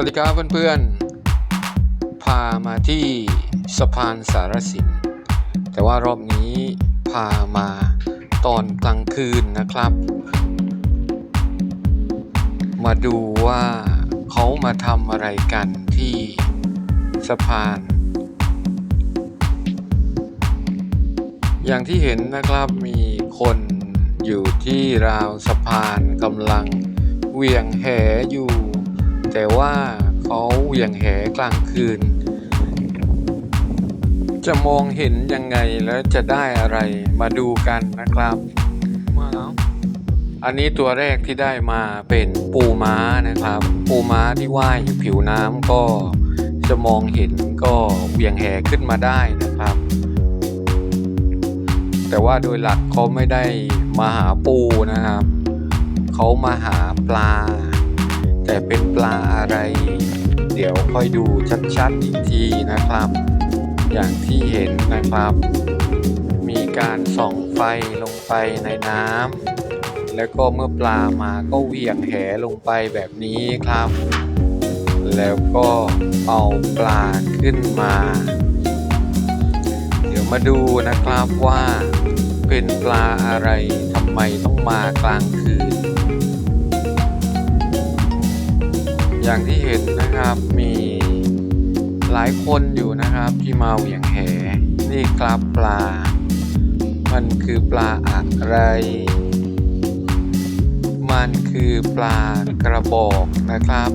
วัสดีครับเพื่อนๆ พามาที่สะพานสารสิน แต่ว่ารอบนี้พามาตอนกลางคืนนะครับ มาดูว่าเขามาทำอะไรกันที่สะพาน อย่างที่เห็นนะครับมีคนอยู่ที่ราวสะพานกำลังเหวี่ยงแหอยู่ แต่ว่าเขาเหวี่ยงแหกลางคืน จะมองเห็นยังไงแล้วจะได้อะไรมาดูกันนะครับมาแล้วอันนี้ตัวแรกที่ได้มาเป็นปูม้านะครับ ปูม้าที่ว่ายอยู่ผิวน้ำก็จะมองเห็นก็เหวี่ยงแหขึ้นมาได้นะครับ แต่ว่าโดยหลักเขาไม่ได้มาหาปูนะครับ เขามาหาปลา แต่เป็นปลาอะไร เดี๋ยวค่อยดูชัดๆอีกทีนะครับ อย่างที่เห็นนะครับ มีการส่องไฟลงไปในน้ำแล้วก็เมื่อปลามาก็เหวี่ยงแหลงไปแบบนี้ครับ แล้วก็เอาปลาขึ้นมา เดี๋ยวมาดูนะครับว่าเป็นปลาอะไรทำไมต้องมากลางคืน อย่างที่เห็นนะครับมีหลายคนอยู่นะครับที่มาเหวี่ยงแหนี่ครับปลา มันคือปลาอะไร มันคือปลากระบอกนะครับ